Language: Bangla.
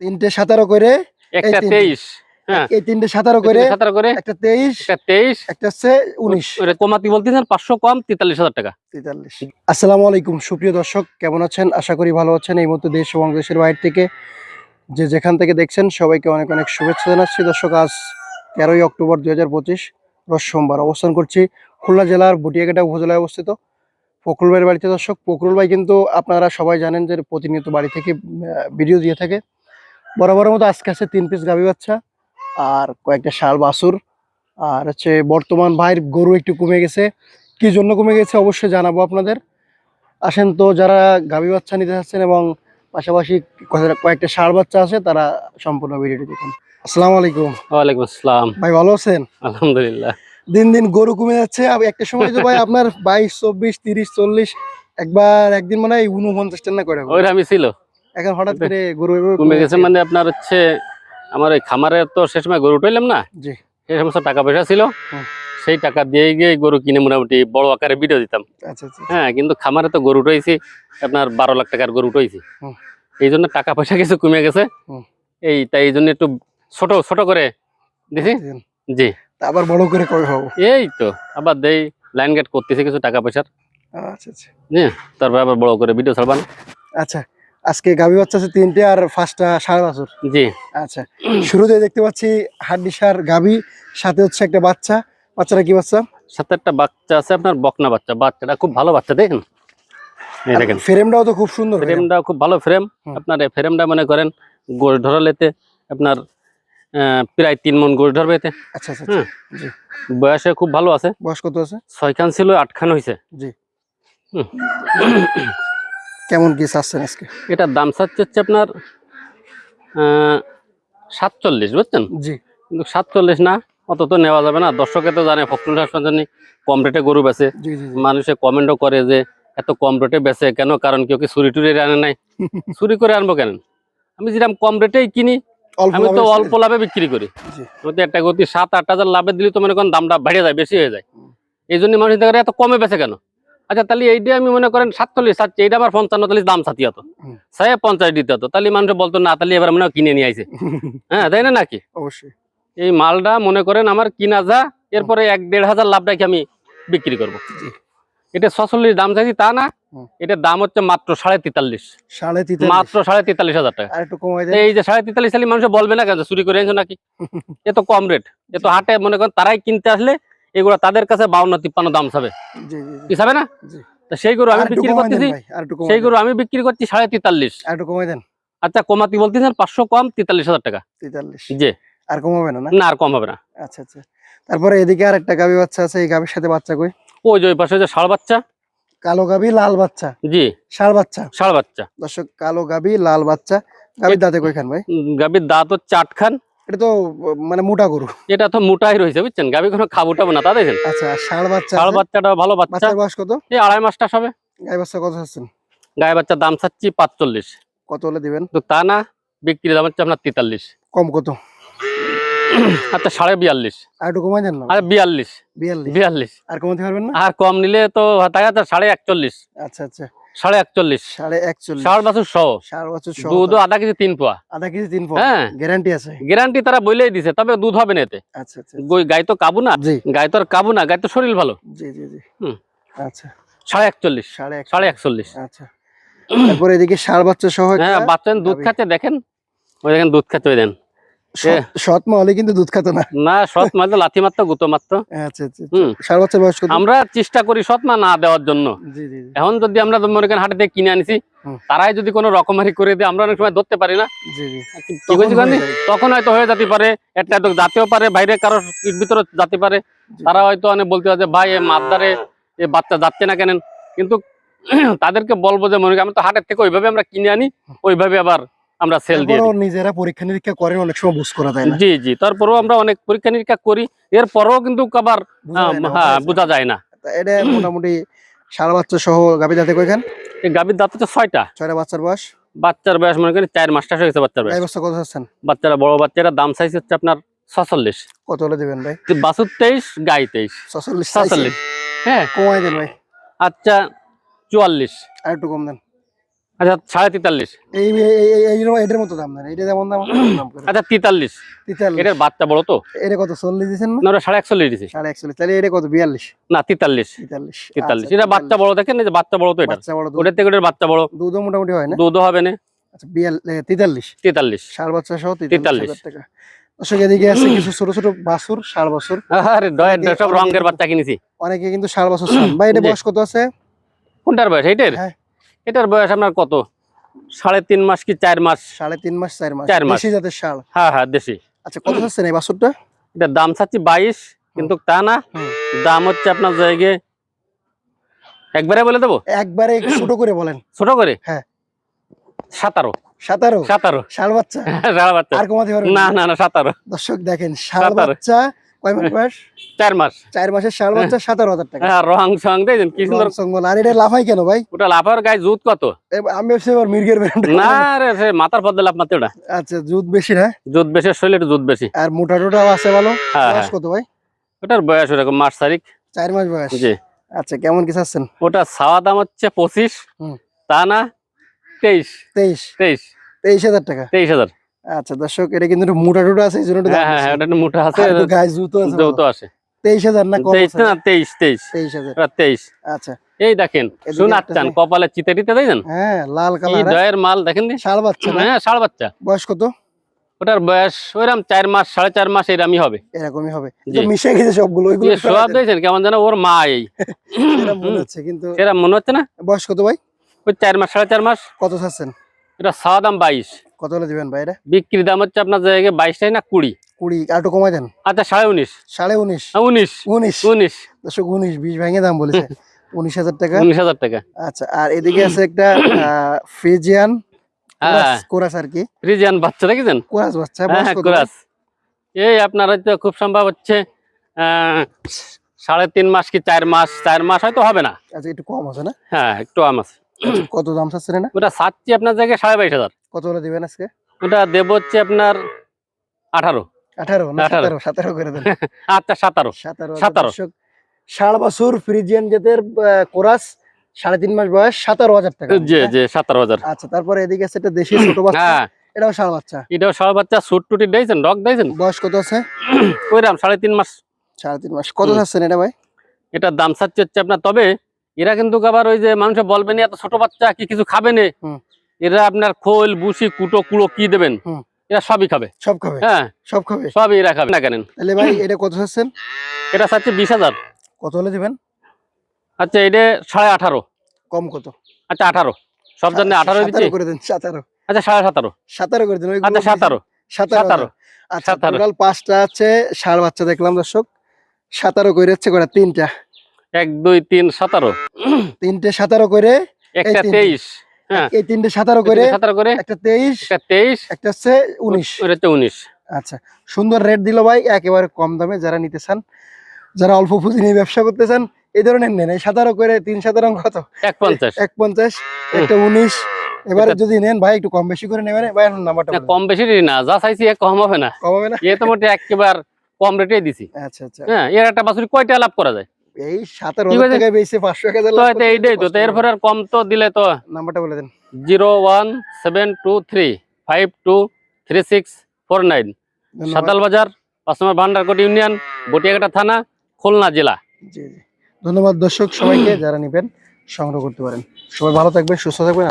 তিনটে সতেরো করে একটা তেইশ হ্যাঁ। এই তিনটে সতেরো করে সতেরো করে একটা তেইশ একটা তেইশ। একটা হচ্ছে উনিশ। কমাতি বলতেছেন? পাঁচশো কম তেতাল্লিশ হাজার টাকা। তেতাল্লিশ। আসসালামু আলাইকুম সুপ্রিয় দর্শক কেমন আছেন? আশা করি ভালো আছেন। এই মুহূর্তে দেশ এবং দেশের বাইরে থেকে যে যেখান থেকে দেখছেন সবাইকে অনেক অনেক শুভেচ্ছা জানাচ্ছি। দর্শক আজ তেরোই অক্টোবর দুই হাজার পঁচিশ রোজ সোমবার অবস্থান করছি খুলনা জেলার বুটিয়াঘাটা উপজেলায় অবস্থিত। ফকরুল ভাইয়ের বাড়িতে দর্শক ফকরুল ভাই কিন্তু আপনারা সবাই জানেন যে প্রতিনিয়ত বাড়ি থেকে ভিডিও দিয়ে থাকে। বরাবরের মতো আজকে আছে তিন পিস গাভী বাচ্চা আর কয়েকটা শাল বাসুর আর হচ্ছে বর্তমান ভাইয়ের গরু একটু কমে গেছে। কি জন্য কমে গেছে অবশ্যই জানাব আপনাদের। আসেন তো যারা গাভী বাচ্চা নিতে চাচ্ছেন এবং পাশাপাশি কয়েকটা- ষাঁড় বাচ্চা আছে তারা সম্পূর্ণ ভিডিওটি দেখুন। আসসালামু আলাইকুম। ওয়ালাইকুম আসসালাম। ভাই ভালো আছেন? আলহামদুলিল্লাহ। দিন দিন গরু কমে যাচ্ছে। একটা সময় তো ভাই আপনার বাইশ চব্বিশ তিরিশ চল্লিশ একবার একদিন মানে হয় উনপঞ্চাশ টাকা করে? ওই আমি ছিল। এখন হঠাৎ করে গরু কমে গেছে মানে আপনার হচ্ছে আমার ওই খামারে তো সে সময় গরু উঠাইলাম না? জি। সেই সমস্ত টাকা পয়সা ছিল। সেই টাকা দিয়ে গিয়ে গরু কিনে মোটামুটি বড় আকারে ভিডিও দিতাম। আচ্ছা আচ্ছা হ্যাঁ কিন্তু খামারে তো গরু উঠাইছি আপনার বারো লাখ টাকার গরু উঠাইছি। এই জন্য টাকা পয়সা কিছু কমে গেছে। এই তাই এই জন্য একটু ছোট ছোট করে দিছি। জি। তা আবার বড় করে কবে হব? এই তো আবার দেই লাইন গেট করতেছি কিছু টাকা পয়সার। আচ্ছা আচ্ছা। তারপর আবার বড় করে ভিডিও ছাড়বান। আচ্ছা আজকে গাভী বাচ্চা আছে তিনটে আর পাঁচটা সাড়ে বছর। জি। আচ্ছা শুরুতে দেখতে পাচ্ছি হাড্ডিসার গাভী সাথে হচ্ছে একটা বাচ্চা। বাচ্চাটা কি বাচ্চা? সাথে একটা বাচ্চা আছে আপনার বকনা বাচ্চা। বাচ্চাটা খুব ভালো বাচ্চা দেখেন। এই দেখেন। ফ্রেমটাও তো খুব সুন্দর frame। ফ্রেমটা খুব ভালো ফ্রেম। আপনার এই ফ্রেমটা মনে করেন গোশ ধরালেতে আপনার প্রায় তিন মন গোশ ধরবে এতে। আচ্ছা আচ্ছা হুম। জি। বয়সে খুব ভালো আছে। বয়স কত আছে? ছয় খান ছিল আট খান হয়েছে জি। হুম। কেমন কি চাচ্ছেন আজকে? এটার দাম চাচ্ছে হচ্ছে আপনার সাতচল্লিশ বুঝছেন? জি। কিন্তু সাতচল্লিশ না অত তো নেওয়া যাবে না। দর্শকে তো জানে ফখরুল হাসপাতাল কম রেটে গরু জি মানুষে কমেন্টও করে যে এত কম রেটে বেচে কেন? কারণ কেউ কি চুরি টুরি আনে নাই? চুরি করে আনব কেন? আমি যেরকম কম রেটেই কিনি আমি তো অল্প লাভে বিক্রি করি। একটা গতি সাত আট হাজার লাভে দিলে তো মনে করেন দামটা বেড়ে যায় বেশি হয়ে যায়। এই জন্য মানুষ দেখা এত কমে বেচে কেন? আচ্ছা তাহলে এইটা আমি মনে করেন সাতচল্লিশ চাচ্ছি এইটা আমার পঞ্চান্ন চল্লিশ দাম সাথী হতো। সাহেব পঞ্চাশ দিতে হতো তাহলে মানুষ বলতো না তাহলে এবার মনে কিনে নিয়ে আইছে। হ্যাঁ তাই না নাকি? অবশ্যই। এই মালটা মনে করেন আমার কিনা যা এরপরে এক দেড় হাজার লাভ রাখি আমি বিক্রি করব। এটা ছচল্লিশ দাম চাইছি তা না। এটার দাম হচ্ছে মাত্র সাড়ে তেতাল্লিশ। মাত্র সাড়ে তেতাল্লিশ হাজার টাকা। এই যে সাড়ে তেতাল্লিশ সালে মানুষ বলবে না কেন চুরি করে এনেছো নাকি? এ তো কম রেট। এ তো হাটে মনে করেন তারাই কিনতে আসলে এগুলো তাদের কাছে বাউন্ন তিপ্পান্ন দাম জি পিছাবে না? সেই গরু আমি বিক্রি করতেছি সেই গরু আমি বিক্রি করছি সাড়ে তেতাল্লিশ। আচ্ছা কমাতি বলতেছেন পাঁচশো কম তেতাল্লিশ হাজার টাকা। তেতাল্লিশ। জি। আর কমাবে না না? না আর কম হবে না। আচ্ছা আচ্ছা। তারপরে এদিকে আর একটা গাভী বাচ্চা আছে এই গাভীর সাথে বাচ্চা কই? ওই যে পাশে যে ষাড় বাচ্চা। কালো গাভী লাল বাচ্চা। জি। ষাড় বাচ্চা। ষাড় বাচ্চা। দর্শক কালো গাভী লাল বাচ্চা। গাভীর দাঁতে কইখান ভাই? গাভীর দাঁত হচ্ছে আটখান। এটা তো মানে মোটা গরু। এটা তো মোটাই রয়েছে বুঝছেন? গাভী কোনো খাব টাবো না তা দেখেন? আচ্ছা ষাড় বাচ্চা ষাড় বাচ্চাটা ভালো বাচ্চা। বয়স কত? এই আড়াই মাসটা সবে। গাই বাচ্চা কত আছেন গায়ে বাচ্চার দাম চাচ্ছি পাঁচচল্লিশ। কত হলে দিবেন? তো তা না বিক্রি দাম হচ্ছে আপনার তেতাল্লিশ। কম কত? আচ্ছা সাড়ে বিয়াল্লিশ। আর একটু কমাই দেন না? আরে বিয়াল্লিশ। বিয়াল্লিশ। বিয়াল্লিশ। আর কমাতে পারবেন না? আর কম নিলে তো তাই সাড়ে একচল্লিশ। আচ্ছা আচ্ছা। সাড়ে একচল্লিশ। সাড়ে একচল্লিশ। ষাট বছর সহ। ষাট বছর সহ দুধ আধা কেজি তিন পোয়া। আধা কেজি তিন ফোন হ্যাঁ। গ্যারান্টি আছে। গ্যারান্টি তারা বলেই দিছে তবে দুধ হবে না এতে। আচ্ছা আচ্ছা গাই তো কাবু না। গাই তো আর কাবু না গাই তো শরীর ভালো। জি জি জি। হুম। আচ্ছা। সাড়ে একচল্লিশ। সাড়ে সাড়ে একচল্লিশ। আচ্ছা। তারপরে এদিকে ষাড় বাচ্চা সহ হ্যাঁ বাচ্চা দুধ খাচ্ছে দেখেন। ওই দেখেন দুধ খাচ্ছে ওই দেন সৎ- সৎ কিন্তু দুধ খাতো না। না সৎ মারতো লাথি মারতো গুতো মারতো। আচ্ছা আচ্ছা হুম। ষাড় বয়স আমরা চেষ্টা করি সৎ মা না দেওয়ার জন্য। জি জি জি। এখন যদি আমরা মনে করেন হাটে কিনে আনিছি তারাই যদি কোনো রকমারি করে দেয় আমরা অনেক সময় ধরতে পারি না। জি জি। কি তখন হয়ে হয়তো হয়ে যেতে পারে একটা যাতেও পারে বাইরে কারও ভিতরে যেতে পারে। তারা হয়তো অনেক বলতে পারে ভাই এ এ বাচ্চা যাচ্ছে না কেন কিন্তু তাদেরকে বলব যে মনে করি আমরা তো হাটের থেকে ওইভাবে আমরা কিনে আনি ওইভাবে আবার আমরা সেল দিয়ে দিই। নিজেরা পরীক্ষা নিরীক্ষা করেন অনেক সময় বুঝ করা যায় না। জি জি তারপরেও আমরা অনেক পরীক্ষা নিরীক্ষা করি। এরপরেও কিন্তু আবার বোঝা যায় না, হ্যাঁ বোঝা যায় না। এটা মোটামুটি সারা বাচ্চা সহ গাভী দাঁতে কয়খান? এই গাভীর দাঁত হচ্ছে ছয়টা। ছয়টা বাচ্চার বয়স? বাচ্চার বয়স মনে করেন চার মাসটা হয়ে গেছে বাচ্চার বয়স। কত আছেন বাচ্চারা বড় বাচ্চারা দাম চাইছে হচ্ছে আপনার ছচল্লিশ। কত হলে দেবেন ভাই? বাছুর তেইশ গাই তেইশ। ছচল্লিশ ছচল্লিশ। হ্যাঁ। কমাই দেন ভাই। আচ্ছা চুয়াল্লিশ। আর একটু কম দেন। আচ্ছা সাড়ে তেতাল্লিশ। এই এটার মতো দাম না এটা যেমন দাম ওরকম দাম করে। আচ্ছা তেতাল্লিশ। তেতাল্লিশ। এটার বাচ্চা বড় তো। এটা কত চল্লিশ না? ওটা সাড়ে একচল্লিশ দিছি। সাড়ে একচল্লিশ। তাহলে এটা কত বিয়াল্লিশ? না তেতাল্লিশ। তেতাল্লিশ। তেতাল্লিশ। আচ্ছা, এটা বাচ্চা বড় দেখেন যে বাচ্চা বড় তো এটা। বাচ্চা বড় দুধ। ওটার থেকে ওটার বাচ্চা বড়। দুধও মোটামুটি হয় না? দুধও হবে না। আচ্ছা তেতাল্লিশ। তেতাল্লিশ। ষাট বাচ্চা সহ তেতাল্লিশ তেতাল্লিশ। টাকা। দর্শক এদিকে আছে কিছু ছোট ছোট বাছুর ষাট বছর। আরে দয়ের সব রঙের কিন্তু- বাচ্চা কিনেছি। অনেকে কিন্তু ষাট বছর ভাই এটা। বয়স কত আছে? কোনটার বয়স? এইটার? হ্যাঁ। এটার বয়স আপনার কত? সাড়ে তিন মাস কি চার মাস? সাড়ে তিন মাস চার মাস। চার মাস। জাতের ষাড় হ্যাঁ হ্যাঁ দেশি। আচ্ছা কত চাচ্ছেন এই বাছুরটা? এটার দাম চাচ্ছি বাইশ কিন্তু তা না। দাম হচ্ছে আপনার জায়গায় একবারে বলে দেবো? একবারে ছোট করে বলেন। ছোট করে? হ্যাঁ। সাতারো। সাতারো? সাতারো। ষাট বাচ্চা? সাড়ে বাচ্চা। আর কমাতে পারবেন না। না না সাতারো। দর্শক দেখেন সাতারো। বাচ্চা কয় মাস বয়স? চার মাস। চার মাসের ষাট বাচ্চা সাতারো হাজার টাকা। হ্যাঁ রং সং দেখছেন কি সুন্দর লং আর এটা লাফাই কেন ভাই? ওটা লাফার গায়ে জুত কত? আমি ভাবছি এবার মির্গের না রে সে মাথার পদ্মে লাভ মারতে ওটা। আচ্ছা দুধ বেশি না? জুত বেশি শরীরে জুত বেশি। আর মোটা টোটাও আছে ভালো? হ্যাঁ বয়স হ্যাঁ। কত ভাই? ওটার বয়স ওরকম মাস তারিখ। চার মাস বয়স। জি। আচ্ছা কেমন কি চাচ্ছেন? ওটা ছাওয়া দাম হচ্ছে পঁচিশ। তা না তেইশ। তেইশ। তেইশ। তেইশ হাজার টাকা। তেইশ হাজার। আচ্ছা দর্শক এটা কিন্তু মোটা টোটা আছে এই জন্য হ্যাঁ হ্যাঁ হ্যাঁ একটু মোটা আছে গায়ে জুতো আছে ভালো। আছে। তেইশ হাজার না কম তেইশ আছে? না তেইশ তেইশ। তেইশ হাজার। ওটা তেইশ। আচ্ছা। এই দেখেন চান কপালে চিতে টিতে দেখছেন? হ্যাঁ লাল কালার দয়ের মাল দেখেন দি শাল বাচ্চা হ্যাঁ ষাড় বাচ্চা। বয়স কত? ওটার বয়স ওইরকম চার মাস সাড়ে চার মাস এরমই হবে। এরকমই হবে। মিশে গেছে সবগুলো দিয়েছেন কেমন যেন ওর মা এই। মনে হচ্ছে কিন্তু মনে হচ্ছে না? বয়স কত ভাই? ওই চার মাস সাড়ে চার মাস। কত চাচ্ছেন? এটা ছাওয়া দাম বাইশ। কত হলে দিবেন ভাই এটা? বিক্রির দাম হচ্ছে আপনার জায়গায় বাইশটাই না কুড়ি। কুড়ি আর একটু কমাই দেন। আচ্ছা সাড়ে উনিশ। সাড়ে উনিশ। আহ, উনিশ। উনিশ। উনিশ। দর্শক উনিশ বিশ ভেঙে দাম বলেছে। উনিশ হাজার টাকা। উনিশ হাজার টাকা। আচ্ছা আর এদিকে আছে একটা ফ্রিজিয়ান হ্যাঁ। কোরাস আর কি। ফ্রিজিয়ান বাচ্চা দেখেছেন কোরাস বাচ্চা হ্যাঁ হ্যাঁ কোরাস। এই আপনার হয়তো খুব সম্ভব হচ্ছে আহ, সাড়ে তিন মাস কি চার মাস? চার মাস হয়তো হবে না। আচ্ছা একটু কম আছে না? হ্যাঁ একটু আম আছে। কত দাম চাচ্ছেন না ওটা সাতটি আপনার জায়গায় সাড়ে বাইশ হাজার। কত হলে দিবেন আজকে? ওটা দেব হচ্ছে আপনার আঠারো। আঠারো আঠারো। সতেরো করে দেন। আচ্ছা সাতারো। সতেরো সতেরো। দর্শক বছর ফ্রিজিয়ান জাতের কোরাস সাড়ে তিন মাস বয়স সতেরো হাজার টাকা। জি জি সতেরো হাজার। আচ্ছা তারপরে এদিকে আছে একটা দেশি ছোট বাচ্চা হ্যাঁ এটাও ষাট বাচ্চা। এটাও সব বাচ্চা সুট টুটি দিয়েছেন ডগ দিয়েছেন? বয়স কত আছে? ওইরাম সাড়ে তিন মাস। সাড়ে তিন মাস। কত এটা ভাই? এটার দাম চাচ্ছে হচ্ছে আপনার তবে এরা কিন্তু আবার ওই যে মানুষ বলবেন এত ছোট বাচ্চা কি কিছু খাবে না? এরা আপনার খোল বুসি কুটো কুড়ো কি দেবেন? এরা সবই খাবে। সব খাবে? হ্যাঁ। সব খাবে? সবই এরা খাবে। না কেনেন? তাহলে ভাই এটা কত চাচ্ছেন? এটা চাচ্ছে বিশ হাজার। কত হলে দিবেন? আচ্ছা এটা সাড়ে আঠারো। কম কত? আচ্ছা আঠারো। সব জন্য আঠারো দিচ্ছি? করে দেন সতেরো আচ্ছা সাড়ে সতেরো সতেরো করে দিন আচ্ছা সাতারো সাতারো আচ্ছা। টোটাল পাঁচটা আছে ষাট বাচ্চা দেখলাম দর্শক। সাতারো করে হচ্ছে করে তিনটা। এক দুই তিন সতেরো। তিনটে সাতারো করে একটা। তেইশ। হ্যাঁ। এই তিনটে সাতারো করে সতেরো করে একটা তেইশ তেইশ একটা হচ্ছে উনিশ। হচ্ছে উনিশ। আচ্ছা সুন্দর রেট দিল ভাই একেবারে কম দামে যারা নিতে চান যারা অল্প পুঁজি নিয়ে ব্যবসা করতে চান এই ধরনের নেন। এই সাতারো করে তিন সাতারো কত এক পঞ্চাশ এক পঞ্চাশ একটা উনিশ। এবারে যদি নেন ভাই একটু কম বেশি করে নেবেন। ভাই নাম্বারটা কম বেশি না যা চাইছি কম হবে না। কম হবে না? এ তো মোটে একেবার কম রেটে দিছি। আচ্ছা আচ্ছা। হ্যাঁ এর একটা বাছুরি কয়টা লাভ করা যায়? এই সাতেরো কি হাজার বলছে? টাকায় বেশি পাঁচশো এক হাজার তো এটা এইটাই তো। এরপরে আর কম তো দিলে তো। নাম্বারটা বলে দেন। Zero one seven two three five two three six four nine. ধন্যবাদ। সাতাল বাজার পাঁচমার ভান্ডারকোট ইউনিয়ন বটিয়াঘাটা থানা খুলনা জেলা। জি জি। ধন্যবাদ দর্শক সবাইকে যারা নিবেন সংগ্রহ করতে পারেন। সবাই ভালো থাকবেন সুস্থ থাকবেন